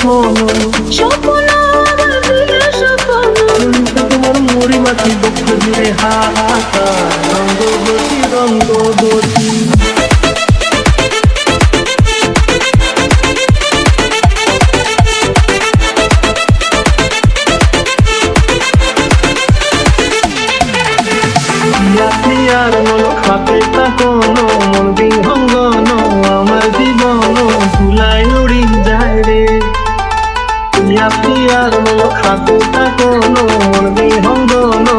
দিলে স্বপ্ন। স্বপ্ন আমার দিলে স্বপ্ন। তোমার মুড়ি মাছি দুঃখ জুড়ে হাহাকার। রঙ্গবতী রঙ্গবতী আর মন খাতে তাকনো মন মন বিহঙ্গন